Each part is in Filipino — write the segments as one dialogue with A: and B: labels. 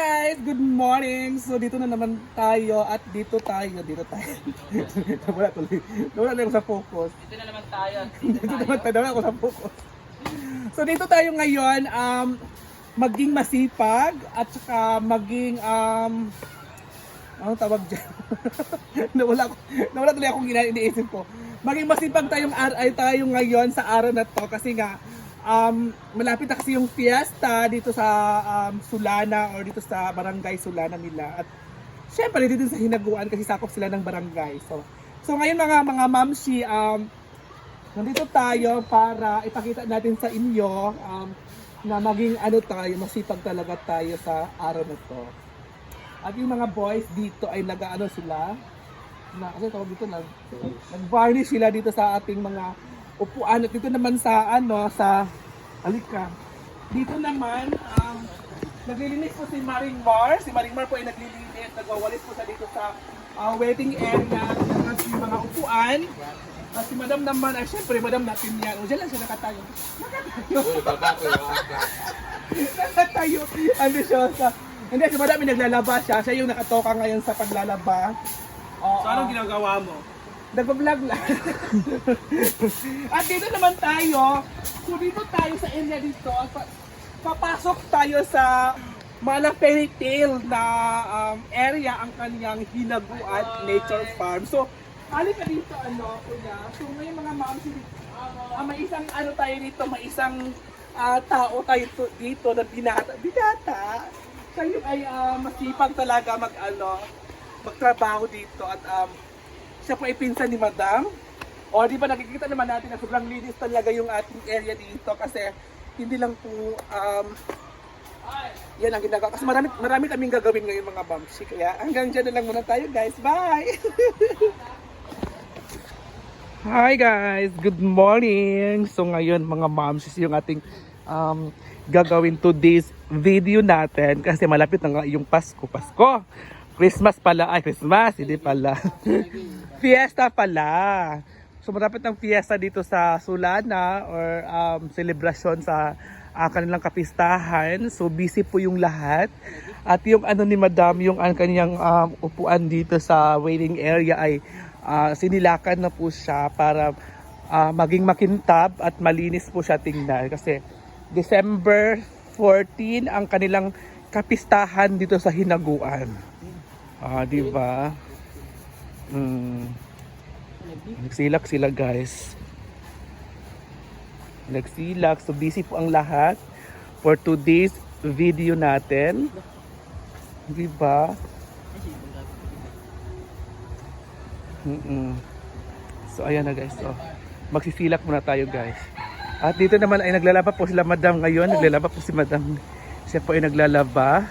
A: guys! Good morning! So dito na naman tayo at dito tayo, dito tayo. Wala tuloy. Wala na ako sa focus.
B: Dito na naman tayo.
A: Dito naman tayo, wala ako sa focus. So dito tayo ngayon, um, maging masipag at saka maging, um, anong tawag dyan? nawala, ko, nawala tuloy akong iniisip ko. Maging masipag tayong ay tayo ngayon sa araw na to kasi nga, um, malapit na kasi yung fiesta dito sa um, Sulana or dito sa barangay Sulana nila. At syempre dito sa Hinaguan kasi sakop sila ng barangay. So, so ngayon mga mga mamsi, um, nandito tayo para ipakita natin sa inyo um, na maging ano tayo, masipag talaga tayo sa araw na to. At yung mga boys dito ay nag-ano sila, na, kasi tawag dito, nag, nag-varnish sila dito sa ating mga upuan. At dito naman sa ano, sa, alika, dito naman, um, naglilinis po si Maring Mar. Si Maring Mar po ay naglilinis, nagwawalis po sa dito sa uh, waiting area ng yung mga upuan. At si Madam naman, ay syempre, Madam natin yan. O, dyan lang siya nakatayo. Nakatayo. Ano siya sa... Hindi, si Madam yung naglalaba siya. Siya yung nakatoka ngayon sa paglalaba. Oo.
C: So, anong ginagawa mo?
A: Nagpa-vlog lang. At dito naman tayo. Dito tayo sa area dito. Pa- papasok tayo sa Mala Fairy Tale na um, area ang kanyang hinaguan nature farm. So, halika ka dito ano, kuya. So may mga moms uh, may isang ano tayo dito, may isang ah, tao tayo to- dito na binata. Binata? Kayo ay ah, masipag talaga mag ano, magtrabaho dito at um, siya po ay pinsan ni Madam. O di ba nakikita naman natin na sobrang linis talaga yung ating area dito kasi hindi lang po um, yan ang ginagawa. Kasi marami, marami kaming gagawin ngayon mga bamsi. Kaya hanggang dyan na lang muna tayo guys. Bye! Hi guys! Good morning! So ngayon mga moms yung ating um, gagawin today's video natin kasi malapit na nga yung Pasko. Pasko! Christmas pala. Ay, Christmas! Hindi pala. fiesta pala. So malapit ng fiesta dito sa Sulana or um, celebration sa ah, kanilang kapistahan. So busy po yung lahat. At yung ano ni Madam, yung ang kanyang um, upuan dito sa waiting area ay ah, sinilakan na po siya para ah, maging makintab at malinis po siya tingnan. Kasi December 14 ang kanilang kapistahan dito sa Hinaguan. Ah, di ba? Mm. Nagsilak sila guys. Nagsilak. So busy po ang lahat for today's video natin. Di ba? Mm-mm. So ayan na guys. Oh. Magsisilak muna tayo guys. At dito naman ay naglalaba po sila madam ngayon. Naglalaba po si madam. Siya po ay naglalaba.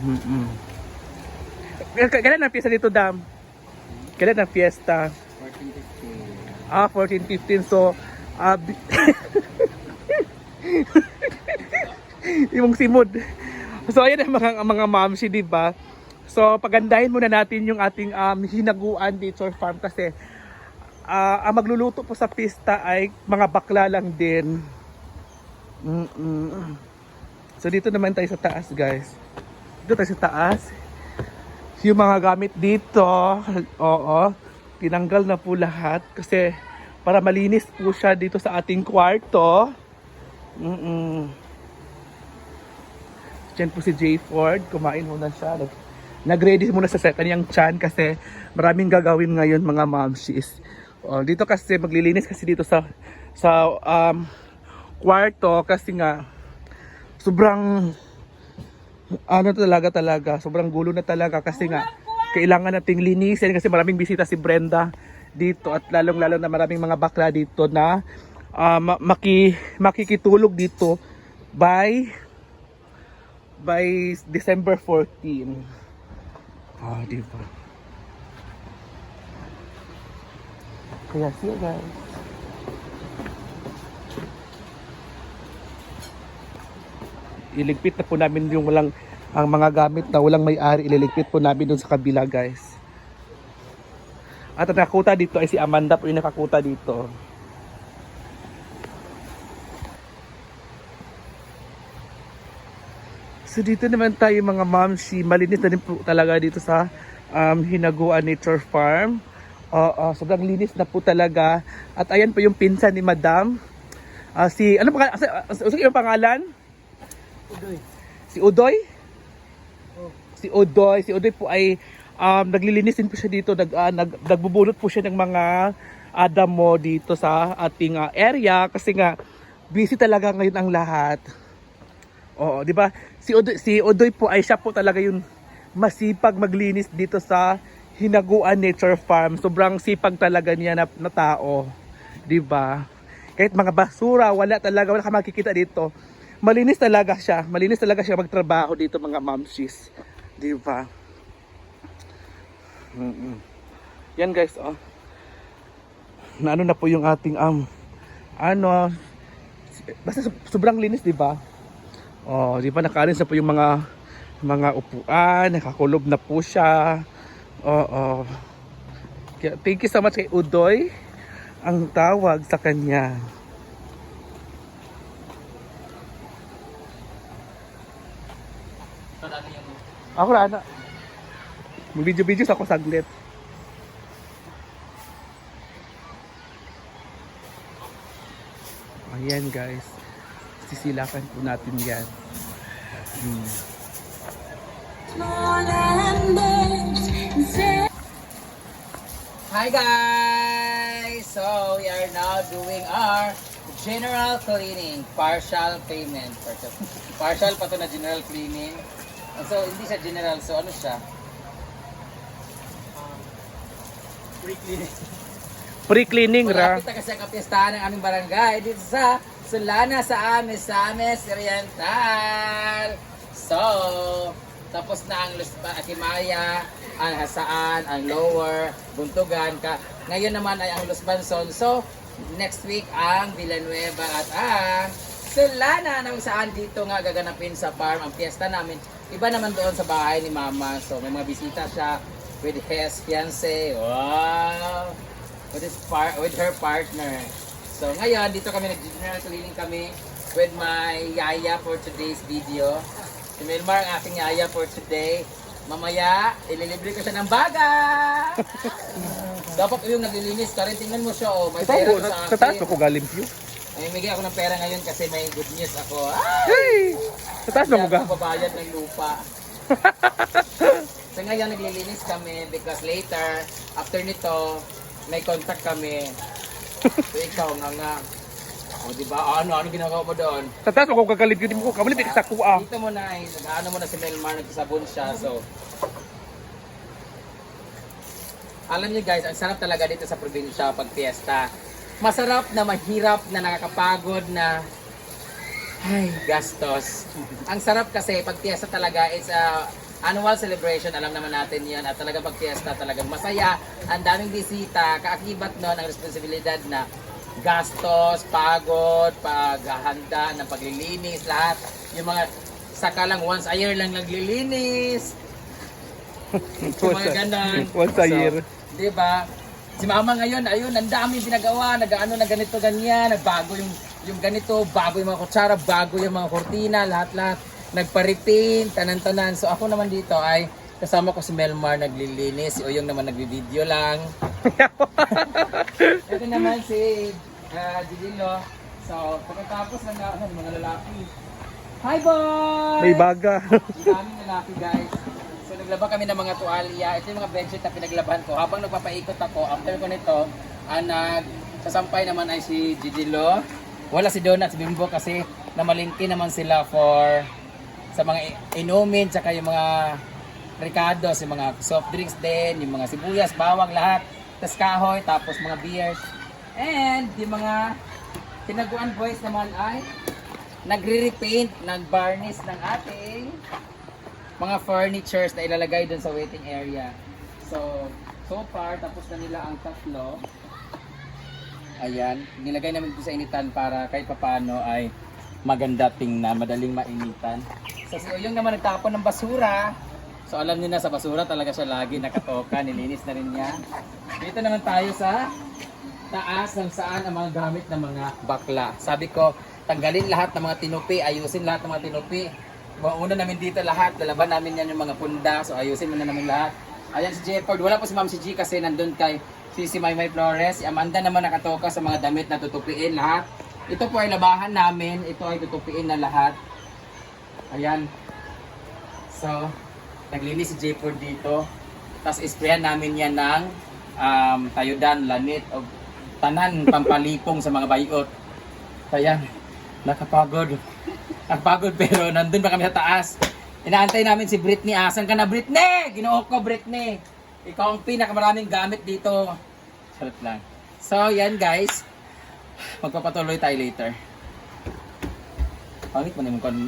A: Mm-mm. K- Kailan ang piyesta dito, Dam? Kailan ang piyesta?
B: 14,
A: Ah, 14, 15. So, ah, bi- yung simod. So, ayan ang mga, mga mamsi, di ba? So, pagandahin muna natin yung ating um, hinaguan nature farm kasi ah, ang magluluto po sa pista ay mga bakla lang din. Mm-mm. So, dito naman tayo sa taas, guys. Dito tayo sa taas. Yung mga gamit dito, oo, tinanggal na po lahat kasi para malinis po siya dito sa ating kwarto. Mm-mm. Diyan po si Jay Ford, kumain muna siya. Nag- Nag-ready muna sa kanyang chan kasi maraming gagawin ngayon mga momshies. Oh, dito kasi maglilinis kasi dito sa sa um, kwarto kasi nga sobrang ano talaga talaga, sobrang gulo na talaga kasi nga kailangan nating linisin kasi maraming bisita si Brenda dito at lalong lalo na maraming mga bakla dito na ma- maki, makikitulog dito by by December 14. Ah, di ba? Kaya siya guys. Iligpit na po namin yung walang ang mga gamit na walang may-ari ililigpit po namin dun sa kabila guys at ang nakakuta dito ay si Amanda po yung nakakuta dito So dito naman tayo mga mamshi, malinis na rin po talaga dito sa um, Hinaguan Nature Farm. Oo, sobrang linis na po talaga. At ayan po yung pinsan ni Madam. Ah, si, ano pangalan? Ano yung pangalan?
B: Udoy.
A: Si Udoy?
B: Oh.
A: Si Udoy. Si Udoy po ay um, naglilinis din po siya dito. Nag, ah, nag, nagbubulot po siya ng mga adamo dito sa ating ah, area. Kasi nga, busy talaga ngayon ang lahat. Oo, di ba? Si Udoy, si Udoy po ay siya po talaga yung masipag maglinis dito sa Hinaguan Nature Farm. Sobrang sipag talaga niya na, na tao. Di ba? Kahit mga basura, wala talaga, wala ka makikita dito. Malinis talaga siya. Malinis talaga siya magtrabaho dito mga mamshis. Di ba? Mm-mm. Yan guys, oh. Naano na po yung ating um ano basta sob- sobrang linis, di ba? Oh, di ba nakaalis na po yung mga mga upuan, nakakulob na po siya. Oo. Kaya thank you so much kay Udoy ang tawag sa kanya. Ako na, ana. Mag-video-video ako saglit. Ayan guys. Sisilakan po natin yan. Hmm.
B: Hi guys! So we are now doing our general cleaning, partial payment. Partial, partial pa to na general cleaning. So hindi siya general, so ano siya? Free cleaning.
A: Pre-cleaning ra.
B: Malapit na kasi ang kapistahan ng aming barangay dito sa Solana sa Ames, sa Ames Oriental. So, tapos na ang Lus Akimaya, ang Hasaan, ang Lower, Buntugan. Ka Ngayon naman ay ang Los Banson. So, next week ang Villanueva at ang Solana na saan dito nga gaganapin sa farm ang fiesta namin. Iba naman doon sa bahay ni Mama. So, may mga bisita siya with his fiance. Wow! with his par with her partner. So ngayon dito kami nag-general cleaning kami with my yaya for today's video. Si Melmar ang aking yaya for today. Mamaya, ililibre ko siya ng baga! Dapat yung naglilinis ka rin. Tingnan mo siya, oh. May
A: Ito
B: pera
A: po,
B: ko sa
A: sa taas
B: akin.
A: ako galing view.
B: Ay, bigay ako ng pera ngayon kasi may good news ako.
A: Hey! Sa taas ako ga.
B: babayad ng lupa. so ngayon naglilinis kami because later, after nito, may contact kami. So ikaw nga nga. O di ba? Ano, ano ginagawa mo doon?
A: Sa taas ako. Di mo ko kamalit sa kuha.
B: Dito mo na, eh, nag-ano mo na si Melmar, nagsasabon siya. So, alam niyo guys, ang sarap talaga dito sa probinsya pag fiesta. Masarap na mahirap na nakakapagod na ay, gastos. Ang sarap kasi pag fiesta talaga is a annual celebration, alam naman natin yan. At talaga pag fiesta talagang masaya, ang daming bisita, kaakibat nun ang responsibilidad na gastos, pagod, paghahanda ng paglilinis, lahat. Yung mga saka lang once a year lang naglilinis. Yung mga ganon.
A: Once a year.
B: di ba? Si mama ngayon, ayun, ang dami ginagawa, nag-ano na ganito, ganyan, nagbago yung, yung ganito, bago yung mga kutsara, bago yung mga kortina, lahat-lahat. Nagpa-repaint, tanan-tanan. So ako naman dito ay kasama ko si Melmar naglilinis, si Oyong naman nagbi-video lang. Ito naman si uh, Gigilo. So, pagkatapos ng ano, mga lalaki. Hi boy!
A: May baga.
B: Ang daming lalaki guys. Naglaba kami ng mga tuwalya. Ito yung mga bedsheet na pinaglaban ko. Habang nagpapaikot ako, after ko nito, ang nagsasampay naman ay si Gigilo. Wala si Donut, si Bimbo kasi namalingki naman sila for sa mga inumin, tsaka yung mga ricados, yung mga soft drinks din, yung mga sibuyas, bawang, lahat. Tapos kahoy, tapos mga beers. And yung mga tinaguan boys naman ay nagre-repaint, nag-varnish ng ating mga furnitures na ilalagay dun sa waiting area. So, so far, tapos na nila ang tatlo. Ayan, nilagay namin dito sa initan para kahit papano ay maganda tingnan, madaling mainitan. So, si Uyong naman nagtapon ng basura. So, alam niyo na sa basura talaga siya lagi nakatoka, nilinis na rin niya. Dito naman tayo sa taas ng saan ang mga gamit ng mga bakla. Sabi ko, tanggalin lahat ng mga tinupi, ayusin lahat ng mga tinupi. Mauna namin dito lahat. Lalaban namin yan yung mga punda. So ayusin muna namin lahat. Ayan si Jefford. Wala pa si Ma'am si G kasi nandun kay si, si Maymay Flores. Si Amanda naman nakatoka sa mga damit na tutupiin lahat. Ito po ay labahan namin. Ito ay tutupiin na lahat. Ayan. So, naglinis si Jefford dito. Tapos isprayan namin yan ng um, tayudan, lanit, o tanan, pampalipong sa mga bayot. Ayan, nakapagod. Nakapagod pero nandun pa kami sa taas. Inaantay namin si Britney. Asan ka na Britney? Ginoo ko Britney. Ikaw ang pinakamaraming gamit dito. Charot lang. So, yan guys. Magpapatuloy tayo later. Pangit mo naman kung